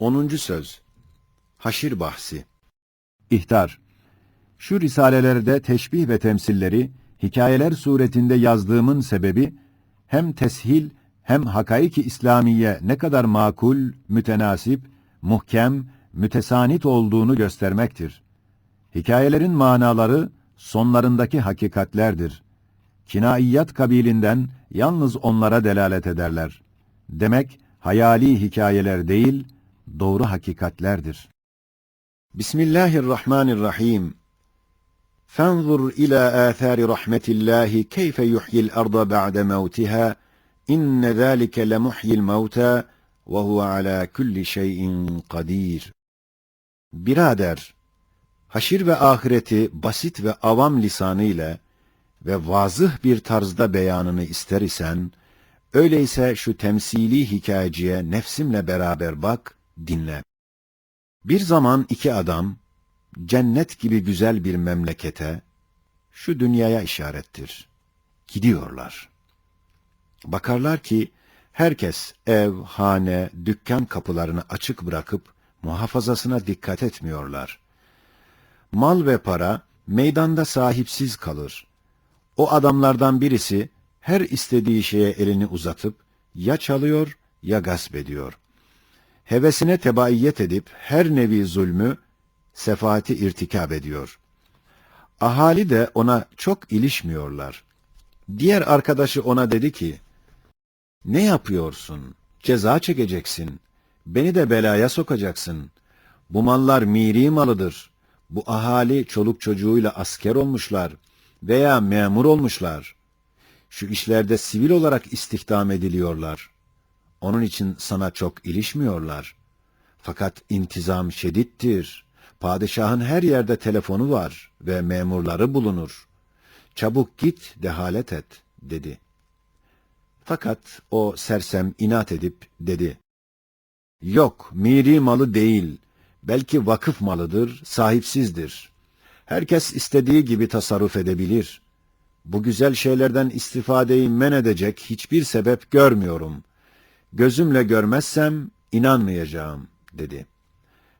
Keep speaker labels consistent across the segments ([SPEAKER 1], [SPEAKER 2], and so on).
[SPEAKER 1] 10. Söz Haşir Bahsi
[SPEAKER 2] İhtar. Şu risalelerde teşbih ve temsilleri hikayeler suretinde yazdığımın sebebi hem teshil hem hakaiki İslamiye ne kadar makul, mütenasip, muhkem, mütesanit olduğunu göstermektir. Hikayelerin manaları sonlarındaki hakikatlerdir. Kinaiyat kabilinden yalnız onlara delalet ederler. Demek hayali hikayeler değil, doğru hakikatlerdir.
[SPEAKER 1] Bismillahirrahmanirrahim. فانظر إلى آثار رحمة الله كيف يحيي الأرض بعد موتها إن ذلك لمحيي الموتى وهو على كل شيء قدير. Birader, haşir ve ahireti basit ve avam lisanı ile ve vazıh bir tarzda beyanını ister isen, öyleyse şu temsili hikayeciye nefsimle beraber bak, dinle. Bir zaman iki adam, cennet gibi güzel bir memlekete, şu dünyaya işarettir. Gidiyorlar. Bakarlar ki, herkes ev, hane, dükkan kapılarını açık bırakıp, muhafazasına dikkat etmiyorlar. Mal ve para, meydanda sahipsiz kalır. O adamlardan birisi, her istediği şeye elini uzatıp, ya çalıyor ya gasp ediyor. Hevesine tebaiyet edip, her nevi zulmü, sefaati irtikab ediyor. Ahali de ona çok ilişmiyorlar. Diğer arkadaşı ona dedi ki, ne yapıyorsun? Ceza çekeceksin. Beni de belaya sokacaksın. Bu mallar miri malıdır. Bu ahali çoluk çocuğuyla asker olmuşlar veya memur olmuşlar. Şu işlerde sivil olarak istihdam ediliyorlar. Onun için sana çok ilişmiyorlar. Fakat intizam şedittir. Padişahın her yerde telefonu var ve memurları bulunur. Çabuk git, dehalet et, dedi. Fakat o sersem inat edip dedi. Yok, miri malı değil. Belki vakıf malıdır, sahipsizdir. Herkes istediği gibi tasarruf edebilir. Bu güzel şeylerden istifadeyi men edecek hiçbir sebep görmüyorum. Gözümle görmezsem inanmayacağım, dedi.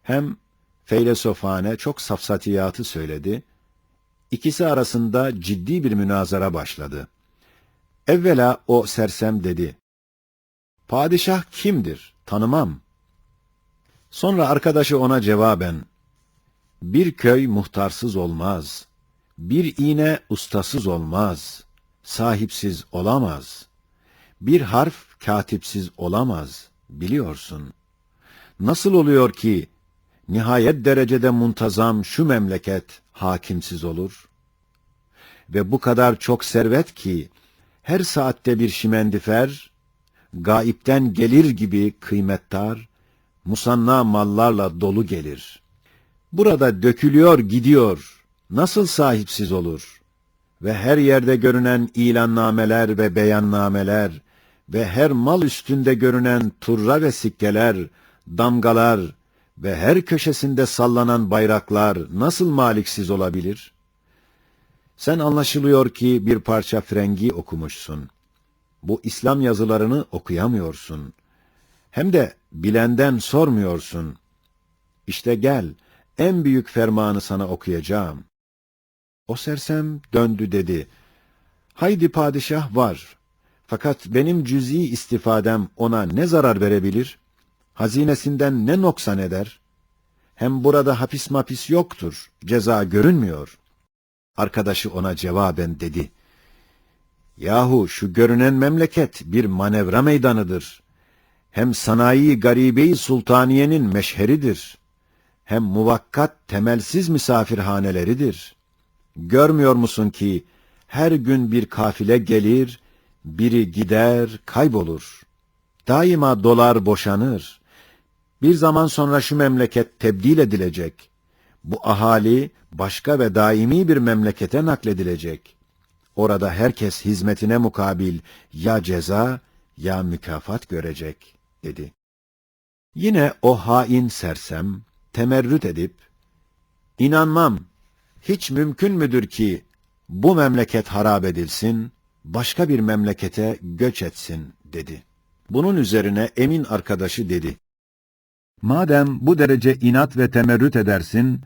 [SPEAKER 1] Hem feylesofane çok safsatiyatı söyledi. İkisi arasında ciddi bir münazara başladı. Evvela o sersem dedi. Padişah kimdir? Tanımam. Sonra arkadaşı ona cevaben, bir köy muhtarsız olmaz, bir iğne ustasız olmaz, sahipsiz olamaz, bir harf katipsiz olamaz, biliyorsun. Nasıl oluyor ki, nihayet derecede muntazam şu memleket hakimsiz olur? Ve bu kadar çok servet ki, her saatte bir şimendifer, gaipten gelir gibi kıymettar, musanna mallarla dolu gelir. Burada dökülüyor gidiyor, nasıl sahipsiz olur? Ve her yerde görünen ilannameler ve beyannameler ve her mal üstünde görünen turra ve sikkeler, damgalar ve her köşesinde sallanan bayraklar nasıl maliksiz olabilir? Sen anlaşılıyor ki bir parça frengi okumuşsun. Bu İslam yazılarını okuyamıyorsun. Hem de bilenden sormuyorsun. İşte gel, en büyük fermanı sana okuyacağım. O sersem döndü dedi. Haydi padişah var. Fakat benim cüz'i istifadem ona ne zarar verebilir? Hazinesinden ne noksan eder? Hem burada hapis mapis yoktur, ceza görünmüyor. Arkadaşı ona cevaben dedi. Yahu şu görünen memleket bir manevra meydanıdır. Hem sanayi garibeyi sultaniyenin meşheridir. Hem muvakkat temelsiz misafirhaneleridir. Görmüyor musun ki her gün bir kafile gelir, biri gider, kaybolur. Daima dolar boşanır. Bir zaman sonra şu memleket tebdil edilecek. Bu ahali başka ve daimi bir memlekete nakledilecek. Orada herkes hizmetine mukabil ya ceza ya mükafat görecek, dedi. Yine o hain sersem, temerrüt edip, inanmam, hiç mümkün müdür ki bu memleket harap edilsin, başka bir memlekete göç etsin, dedi. Bunun üzerine emin arkadaşı dedi.
[SPEAKER 2] Madem bu derece inat ve temerrüt edersin,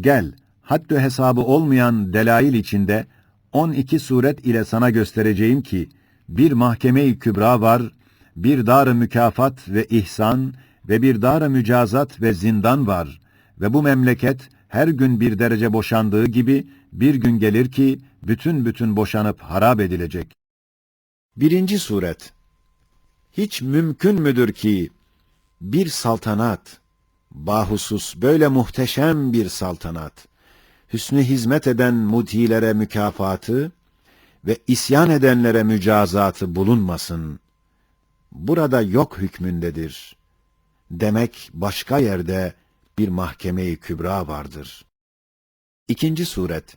[SPEAKER 2] gel, haddü hesabı olmayan delail içinde 12 suret ile sana göstereceğim ki, bir mahkeme-i kübra var, bir dar mükafat ve ihsan ve bir dar mücazat ve zindan var ve bu memleket her gün bir derece boşandığı gibi bir gün gelir ki bütün bütün boşanıp harap edilecek.
[SPEAKER 1] Birinci suret. Hiç mümkün müdür ki bir saltanat, bahusus böyle muhteşem bir saltanat, hüsnü hizmet eden mutilere mükafatı ve isyan edenlere mücazatı bulunmasın. Burada yok hükmündedir. Demek başka yerde bir mahkeme-i kübra vardır. İkinci suret.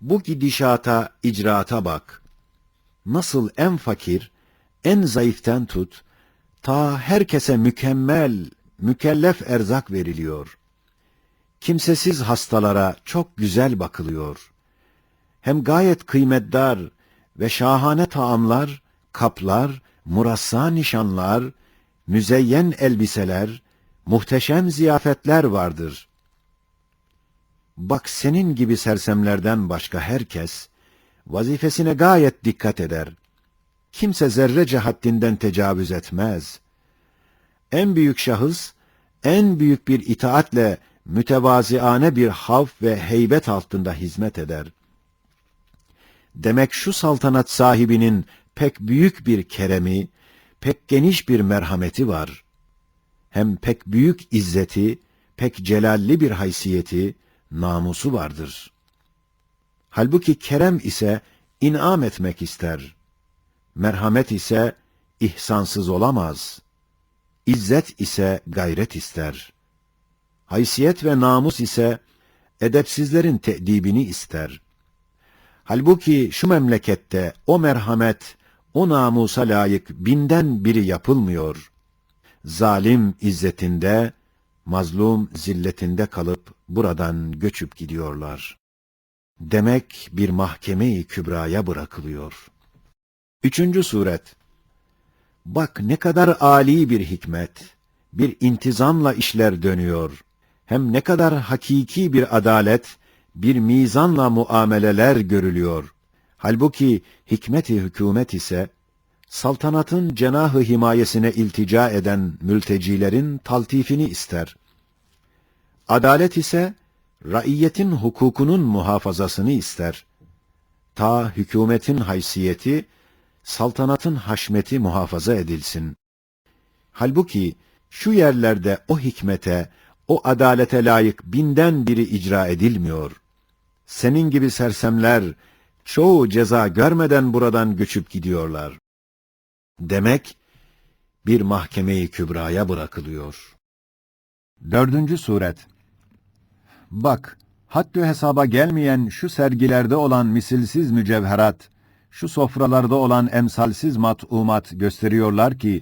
[SPEAKER 1] Bu gidişata, icraata bak. Nasıl en fakir, en zayıften tut, ta herkese mükemmel, mükellef erzak veriliyor. Kimsesiz hastalara çok güzel bakılıyor. Hem gayet kıymetdar ve şahane taamlar, kaplar, murassa nişanlar, müzeyyen elbiseler, muhteşem ziyafetler vardır. Bak senin gibi sersemlerden başka herkes, vazifesine gayet dikkat eder. Kimse zerrece haddinden tecavüz etmez. En büyük şahıs, en büyük bir itaatle mütevaziane bir havf ve heybet altında hizmet eder. Demek şu saltanat sahibinin pek büyük bir keremi, pek geniş bir merhameti var. Hem pek büyük izzeti, pek celalli bir haysiyeti, namusu vardır. Halbuki kerem ise inam etmek ister. Merhamet ise ihsansız olamaz. İzzet ise gayret ister. Haysiyet ve namus ise edepsizlerin te'dibini ister. Halbuki şu memlekette o merhamet, o namusa layık binden biri yapılmıyor. Zalim izzetinde, mazlum zilletinde kalıp buradan göçüp gidiyorlar. Demek bir mahkeme-i kübraya bırakılıyor. Üçüncü suret. Bak ne kadar âli bir hikmet, bir intizamla işler dönüyor. Hem ne kadar hakiki bir adalet, bir mizanla muameleler görülüyor. Halbuki hikmeti hükümet ise, saltanatın cenahı himayesine iltica eden mültecilerin taltifini ister. Adalet ise, raiyetin hukukunun muhafazasını ister. Ta hükümetin haysiyeti, saltanatın haşmeti muhafaza edilsin. Halbuki şu yerlerde o hikmete, o adalete layık binden biri icra edilmiyor. Senin gibi sersemler, çoğu ceza görmeden buradan göçüp gidiyorlar. Demek, bir mahkemeyi kübraya bırakılıyor.
[SPEAKER 2] Dördüncü suret. Bak, haddü hesaba gelmeyen şu sergilerde olan misilsiz mücevherat, şu sofralarda olan emsalsiz mat'umat gösteriyorlar ki,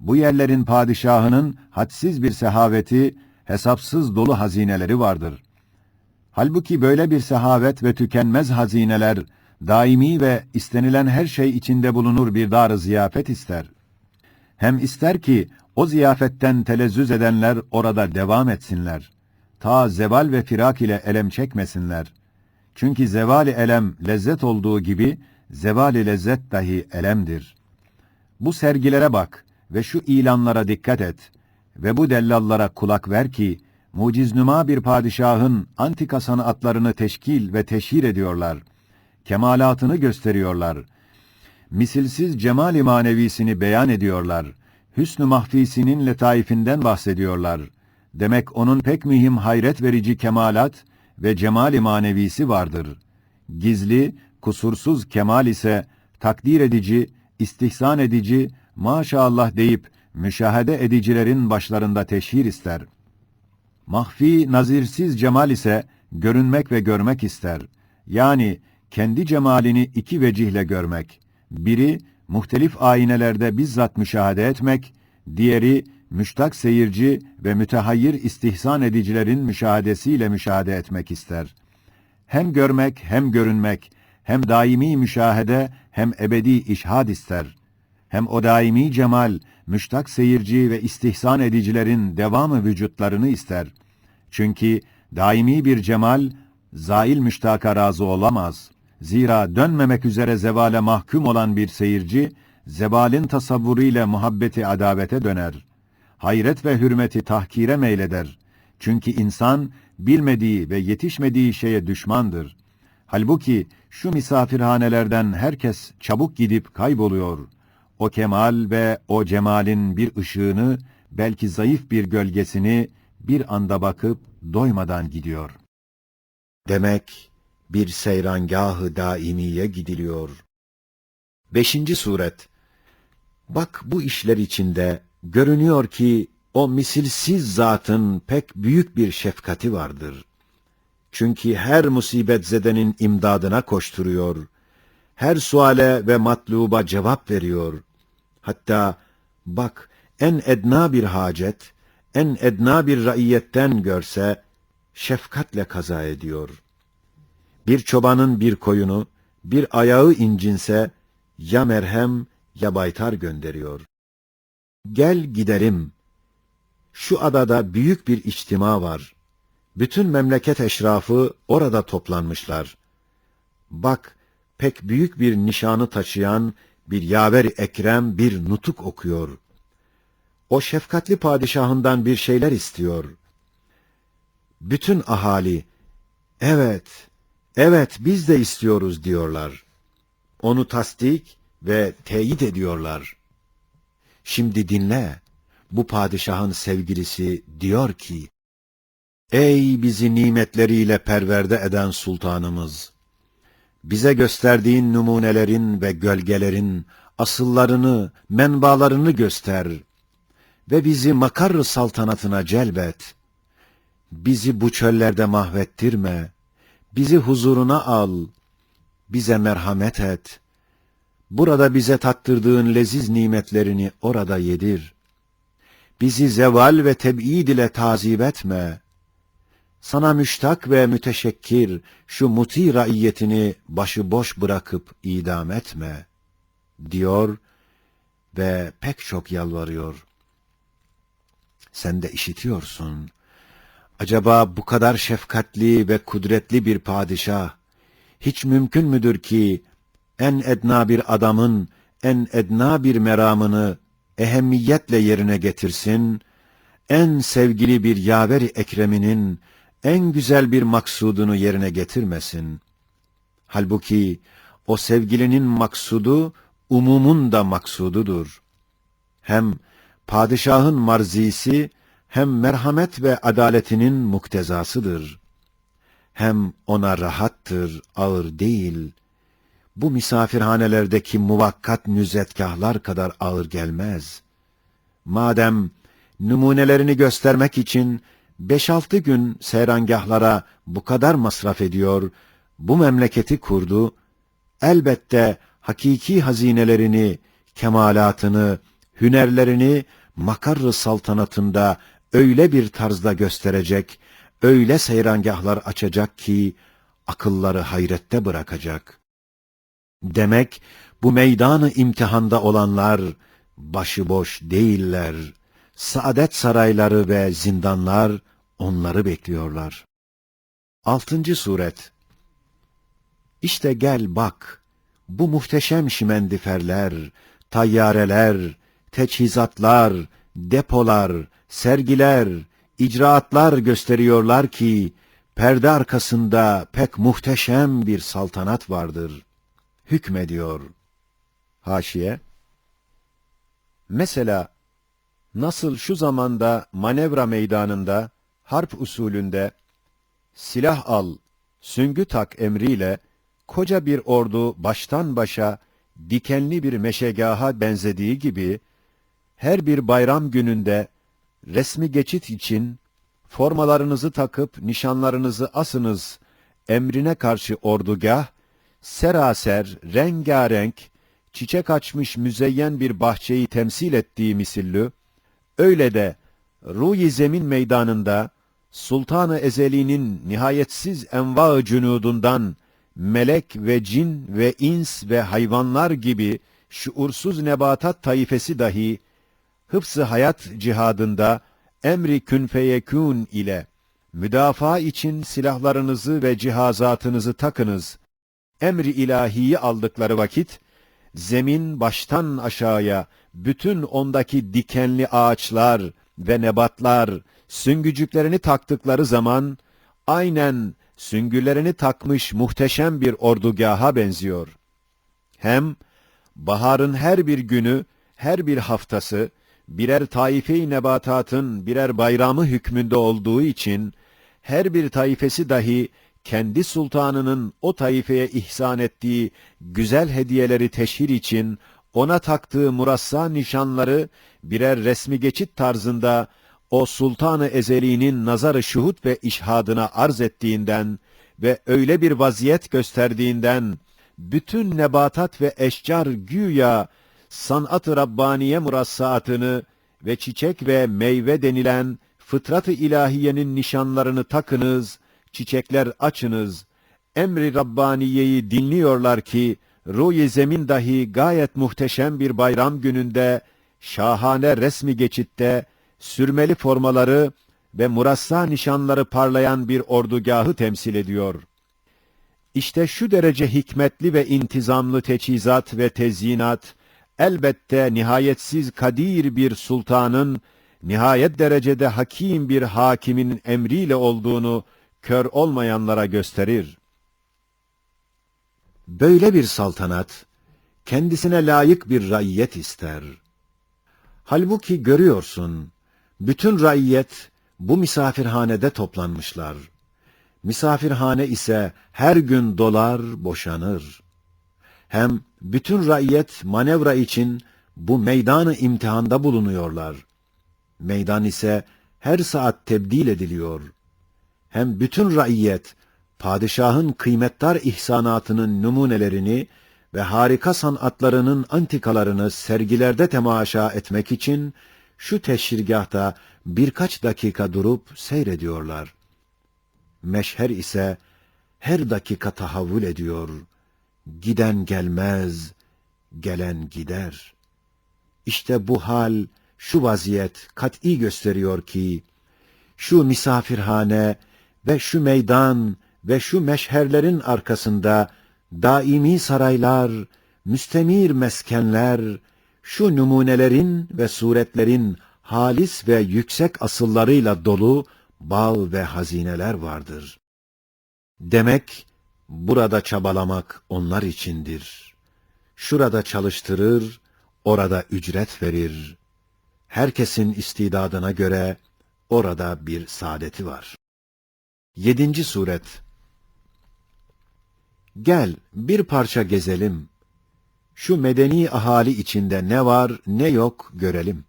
[SPEAKER 2] bu yerlerin padişahının hadsiz bir sehaveti, hesapsız dolu hazineleri vardır. Halbuki böyle bir sehavet ve tükenmez hazineler, daimi ve istenilen her şey içinde bulunur bir dar ziyafet ister. Hem ister ki, o ziyafetten telezzüz edenler orada devam etsinler. Ta zeval ve firak ile elem çekmesinler. Çünkü zevali elem lezzet olduğu gibi, zevali lezzet dahi elemdir. Bu sergilere bak ve şu ilanlara dikkat et ve bu dellallara kulak ver ki, muciznüma bir padişahın antika sanatlarını teşkil ve teşhir ediyorlar. Kemalatını gösteriyorlar. Misilsiz cemal-i manevisini beyan ediyorlar. Hüsnü mahfisinin letaifinden bahsediyorlar. Demek onun pek mühim hayret verici kemalat ve cemal-i manevisi vardır. Gizli, kusursuz kemal ise takdir edici, istihsan edici, maşallah deyip müşahede edicilerin başlarında teşhir ister. Mahfi, nazirsiz cemal ise görünmek ve görmek ister. Yani kendi cemalini iki vecihle görmek. Biri, muhtelif aynelerde bizzat müşahede etmek, diğeri, müştak seyirci ve mütehayyir istihsan edicilerin müşahadesiyle müşahede etmek ister. Hem görmek hem görünmek, hem daimi müşahede hem ebedi işhad ister. Hem o daimi cemal, müştak seyirci ve istihsan edicilerin devamı vücutlarını ister. Çünkü daimi bir cemal, zail müştaka razı olamaz. Zira dönmemek üzere zevale mahkum olan bir seyirci, zebalin tasavvuruyla muhabbeti adavete döner. Hayret ve hürmeti tahkire meyleder. Çünkü insan, bilmediği ve yetişmediği şeye düşmandır. Halbuki şu misafirhanelerden herkes çabuk gidip kayboluyor. O kemal ve o cemalin bir ışığını, belki zayıf bir gölgesini bir anda bakıp doymadan gidiyor.
[SPEAKER 1] Demek bir seyrangahı daimiye gidiliyor. Beşinci suret. Bak bu işler içinde görünüyor ki o misilsiz zatın pek büyük bir şefkati vardır. Çünkü her musibet zedenin imdadına koşturuyor. Her suale ve matluba cevap veriyor. Hatta bak en edna bir hacet, en edna bir raiyetten görse şefkatle kaza ediyor. Bir çobanın bir koyunu, bir ayağı incinse ya merhem ya baytar gönderiyor. Gel gidelim. Şu adada büyük bir içtima var. Bütün memleket eşrafı orada toplanmışlar. Bak, pek büyük bir nişanı taşıyan bir yaver ekrem bir nutuk okuyor. O şefkatli padişahından bir şeyler istiyor. Bütün ahali, evet, evet biz de istiyoruz diyorlar. Onu tasdik ve teyit ediyorlar. Şimdi dinle, bu padişahın sevgilisi diyor ki, Ey bizi nimetleriyle perverde eden sultanımız! Bize gösterdiğin numunelerin ve gölgelerin asıllarını, menbalarını göster ve bizi makar saltanatına celbet. Bizi bu çöllerde mahvettirme, bizi huzuruna al, bize merhamet et. Burada bize tattırdığın leziz nimetlerini orada yedir. Bizi zeval ve teb'id ile tazip etme. Sana müştak ve müteşekkir şu muti raiyetini başıboş bırakıp idam etme, diyor ve pek çok yalvarıyor. Sen de işitiyorsun. Acaba bu kadar şefkatli ve kudretli bir padişah, hiç mümkün müdür ki, en edna bir adamın, en edna bir meramını ehemmiyetle yerine getirsin, en sevgili bir yaveri ekreminin, en güzel bir maksudunu yerine getirmesin. Halbuki o sevgilinin maksudu, umumun da maksududur. Hem padişahın marzisi, hem merhamet ve adaletinin muktezasıdır. Hem ona rahattır, ağır değil. Bu misafirhanelerdeki muvakkat nüzetkahlar kadar ağır gelmez. Madem numunelerini göstermek için beş altı gün seyrangahlara bu kadar masraf ediyor, bu memleketi kurdu, elbette hakiki hazinelerini, kemalatını, hünerlerini makarrı saltanatında öyle bir tarzda gösterecek, öyle seyrangahlar açacak ki, akılları hayrette bırakacak. Demek, bu meydanı imtihanda olanlar, başıboş değiller. Saadet sarayları ve zindanlar, onları bekliyorlar. Altıncı suret İşte gel bak, bu muhteşem şimendiferler, tayyareler, teçhizatlar, depolar, sergiler, icraatlar gösteriyorlar ki, perde arkasında pek muhteşem bir saltanat vardır. Hükmediyor. Haşiye Mesela, nasıl şu zamanda manevra meydanında, harp usulünde, silah al, süngü tak emriyle, koca bir ordu baştan başa, dikenli bir meşegaha benzediği gibi, her bir bayram gününde, resmi geçit için, formalarınızı takıp nişanlarınızı asınız, emrine karşı ordugah, seraser, rengarenk, çiçek açmış müzeyyen bir bahçeyi temsil ettiği misillü, öyle de ruh zemin meydanında Sultanı Ezeli'nin nihayetsiz enva cünudundan melek ve cin ve ins ve hayvanlar gibi şuursuz nebatat taifesi dahi hıfzı hayat cihadında emri kün feyekûn ile müdafaa için silahlarınızı ve cihazatınızı takınız. Emri ilahiyi aldıkları vakit zemin baştan aşağıya bütün ondaki dikenli ağaçlar ve nebatlar süngücüklerini taktıkları zaman aynen süngülerini takmış muhteşem bir ordugaha benziyor. Hem baharın her bir günü, her bir haftası birer taife-i nebatatın birer bayramı hükmünde olduğu için her bir taifesi dahi kendi sultanının o taifeye ihsan ettiği güzel hediyeleri teşhir için ona taktığı murassa nişanları birer resmi geçit tarzında o sultanı ezeliğinin nazarı şuhut ve işhadına arz ettiğinden ve öyle bir vaziyet gösterdiğinden bütün nebatat ve eşcar güya sanat-ı Rabbaniye murassaatını ve çiçek ve meyve denilen fıtrat-ı ilahiyenin nişanlarını takınız, çiçekler açınız. Emri Rabbaniye'yi dinliyorlar ki, ruh zemin dahi gayet muhteşem bir bayram gününde, şahane resmi geçitte, sürmeli formaları ve murassa nişanları parlayan bir ordugahı temsil ediyor. İşte şu derece hikmetli ve intizamlı teçhizat ve tezyinat, elbette nihayetsiz kadir bir sultanın, nihayet derecede hakim bir hakimin emriyle olduğunu kör olmayanlara gösterir. Böyle bir saltanat, kendisine layık bir raiyet ister. Halbuki görüyorsun, bütün raiyet bu misafirhanede toplanmışlar. Misafirhane ise her gün dolar, boşanır. Hem bütün raiyet manevra için bu meydanı imtihanda bulunuyorlar. Meydan ise her saat tebdil ediliyor. Hem bütün raiyet, padişahın kıymetdar ihsanatının numunelerini ve harika sanatlarının antikalarını sergilerde temaşa etmek için şu teşhirgahta birkaç dakika durup seyrediyorlar. Meşher ise her dakika tahavvül ediyor. Giden gelmez, gelen gider. İşte bu hal, şu vaziyet kat'i gösteriyor ki, şu misafirhane ve şu meydan ve şu meşherlerin arkasında daimi saraylar, müstemir meskenler, şu numunelerin ve suretlerin halis ve yüksek asıllarıyla dolu bağ ve hazineler vardır. Demek, burada çabalamak onlar içindir. Şurada çalıştırır, orada ücret verir. Herkesin istidadına göre orada bir saadeti var. Yedinci suret Gel bir parça gezelim. Şu medeni ahali içinde ne var ne yok görelim.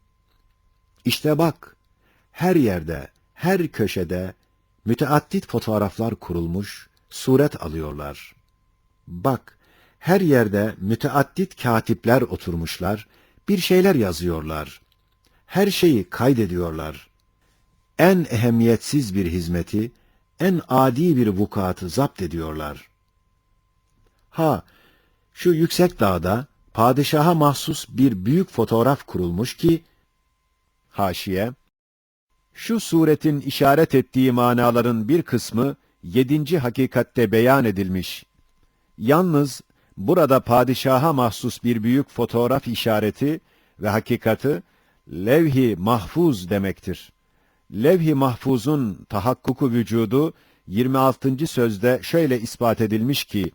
[SPEAKER 1] İşte bak, her yerde, her köşede müteaddit fotoğraflar kurulmuş, suret alıyorlar. Bak, her yerde müteaddit katipler oturmuşlar, bir şeyler yazıyorlar. Her şeyi kaydediyorlar. En ehemmiyetsiz bir hizmeti, en adi bir vukuatı zapt ediyorlar. Ha, şu yüksek dağda padişaha mahsus bir büyük fotoğraf kurulmuş ki, haşiye, şu suretin işaret ettiği manaların bir kısmı yedinci hakikatte beyan edilmiş. Yalnız burada padişaha mahsus bir büyük fotoğraf işareti ve hakikati levh-i mahfuz demektir. Levh-i mahfuzun tahakkuku vücudu 26. sözde şöyle ispat edilmiş ki,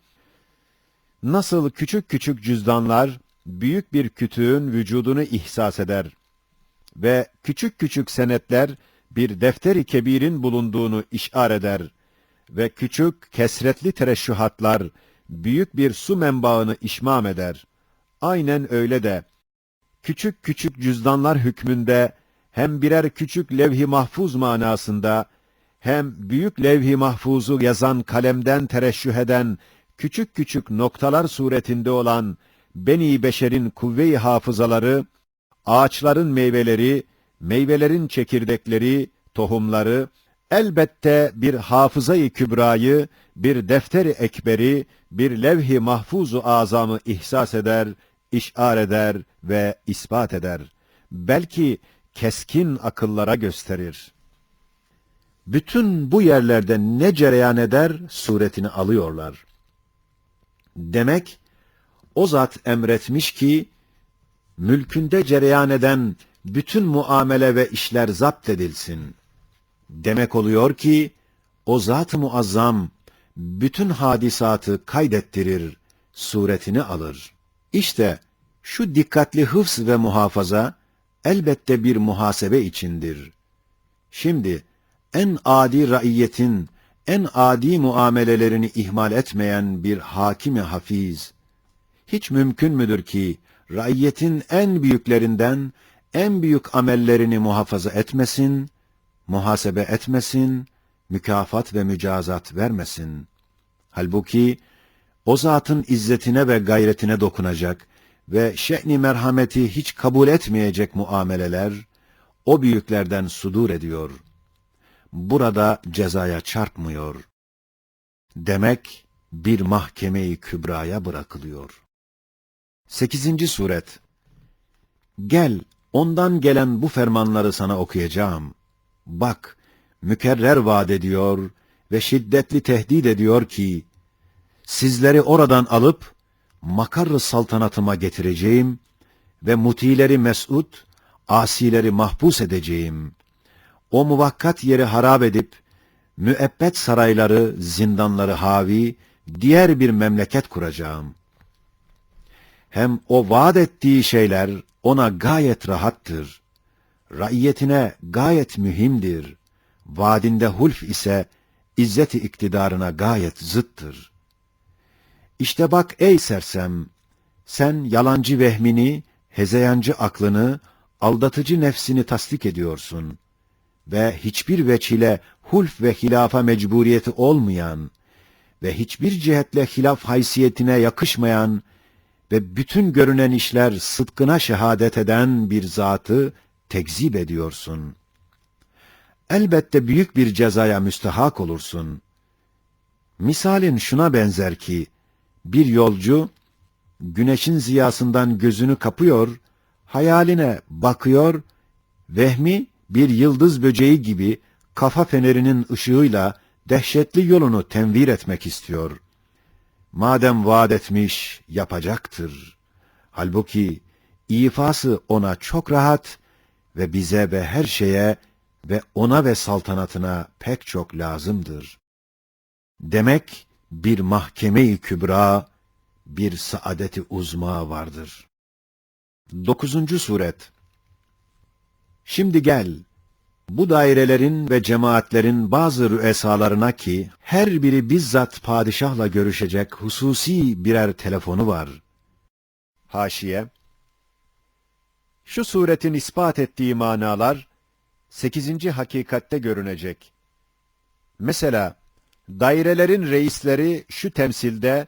[SPEAKER 1] nasıl küçük küçük cüzdanlar büyük bir kütüğün vücudunu ihsas eder ve küçük küçük senetler bir defteri kebirin bulunduğunu işar eder ve küçük kesretli tereşühatlar büyük bir su menbaını işmam eder. Aynen öyle de küçük küçük cüzdanlar hükmünde hem birer küçük levh-i mahfuz manasında hem büyük levh-i mahfuzu yazan kalemden tereşüh eden küçük küçük noktalar suretinde olan beni beşerin kuvve-i hafızaları, ağaçların meyveleri, meyvelerin çekirdekleri, tohumları, elbette bir hafızayı kübrayı, bir defteri ekberi, bir levh-i mahfuzu azamı ihsas eder, işar eder ve ispat eder. Belki keskin akıllara gösterir. Bütün bu yerlerde ne cereyan eder suretini alıyorlar. Demek o zat emretmiş ki mülkünde cereyan eden bütün muamele ve işler zapt edilsin. Demek oluyor ki o zat-ı muazzam bütün hadisatı kaydettirir, suretini alır. İşte şu dikkatli hıfz ve muhafaza elbette bir muhasebe içindir. Şimdi en adi raiyetin en adi muamelelerini ihmal etmeyen bir hakimi hafiz, hiç mümkün müdür ki raiyetin en büyüklerinden en büyük amellerini muhafaza etmesin, muhasebe etmesin, mükafat ve mücazat vermesin. Halbuki o zatın izzetine ve gayretine dokunacak ve şe'ni merhameti hiç kabul etmeyecek muameleler o büyüklerden sudur ediyor. Burada cezaya çarpmıyor. Demek bir mahkeme-i kübraya bırakılıyor. 8. suret Gel, ondan gelen bu fermanları sana okuyacağım. Bak, mükerrer vaat ediyor ve şiddetli tehdit ediyor ki, sizleri oradan alıp, makarrı saltanatıma getireceğim ve mutileri mes'ud, asileri mahpus edeceğim. O muvakkat yeri harap edip, müebbet sarayları, zindanları havi, diğer bir memleket kuracağım. Hem o vaat ettiği şeyler ona gayet rahattır. Raiyetine gayet mühimdir. Vaadinde hulf ise izzeti iktidarına gayet zıttır. İşte bak ey sersem, sen yalancı vehmini, hezeyancı aklını, aldatıcı nefsini tasdik ediyorsun ve hiçbir veçile hulf ve hilafa mecburiyeti olmayan ve hiçbir cihetle hilaf haysiyetine yakışmayan ve bütün görünen işler sıdkına şehadet eden bir zatı tekzip ediyorsun. Elbette büyük bir cezaya müstehak olursun. Misalin şuna benzer ki, bir yolcu, güneşin ziyasından gözünü kapıyor, hayaline bakıyor, vehmi bir yıldız böceği gibi kafa fenerinin ışığıyla dehşetli yolunu tenvir etmek istiyor. Madem vaat etmiş, yapacaktır. Halbuki ifası ona çok rahat ve bize ve her şeye ve ona ve saltanatına pek çok lazımdır. Demek bir mahkeme-i kübra, bir saadeti uzma vardır. Dokuzuncu suret Şimdi gel, bu dairelerin ve cemaatlerin bazı rüesalarına ki, her biri bizzat padişahla görüşecek hususi birer telefonu var. Haşiye Şu suretin ispat ettiği manalar, sekizinci hakikatte görünecek. Mesela, dairelerin reisleri şu temsilde,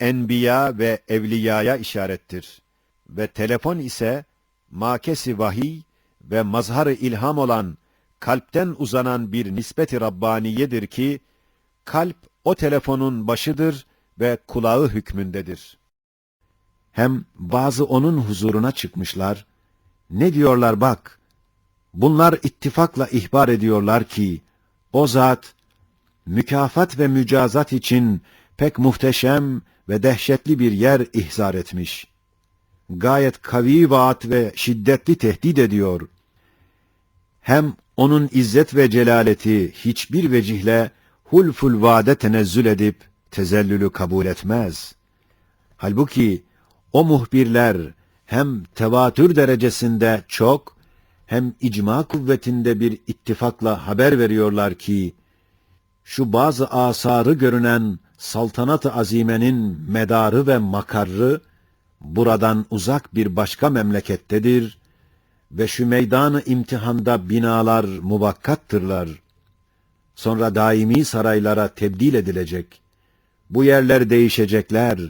[SPEAKER 1] enbiya ve evliyaya işarettir. Ve telefon ise, makesi vahiy, ve mazhar ilham olan kalpten uzanan bir nispeti Rabbaniyedir ki, kalp o telefonun başıdır ve kulağı hükmündedir. Hem bazı onun huzuruna çıkmışlar, ne diyorlar bak, bunlar ittifakla ihbar ediyorlar ki, o zat, mükafat ve mücazat için pek muhteşem ve dehşetli bir yer ihzar etmiş. Gayet kavi vaat ve şiddetli tehdit ediyor hem onun izzet ve celaleti hiçbir vecihle hulful vade tenezzül edip tezellülü kabul etmez. Halbuki o muhbirler hem tevatür derecesinde çok hem icma kuvvetinde bir ittifakla haber veriyorlar ki şu bazı asarı görünen saltanat-ı azimenin medarı ve makarrı buradan uzak bir başka memlekettedir ve şu meydanı imtihanda binalar muvakkattırlar. Sonra daimi saraylara tebdil edilecek. Bu yerler değişecekler.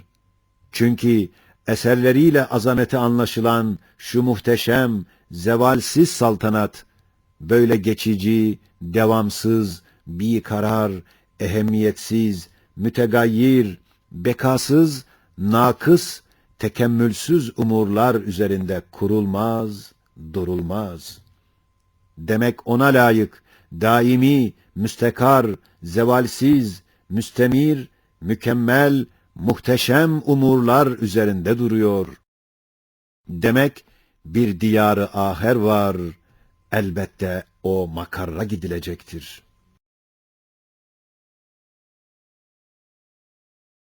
[SPEAKER 1] Çünkü eserleriyle azameti anlaşılan şu muhteşem, zevalsiz saltanat, böyle geçici, devamsız, bir karar, ehemmiyetsiz, mütegayyir, bekasız, nakıs, tekemmülsüz umurlar üzerinde kurulmaz, durulmaz. Demek ona layık, daimi, müstekar, zevalsiz, müstemir, mükemmel, muhteşem umurlar üzerinde duruyor. Demek bir diyarı aher var, elbette o makarra gidilecektir.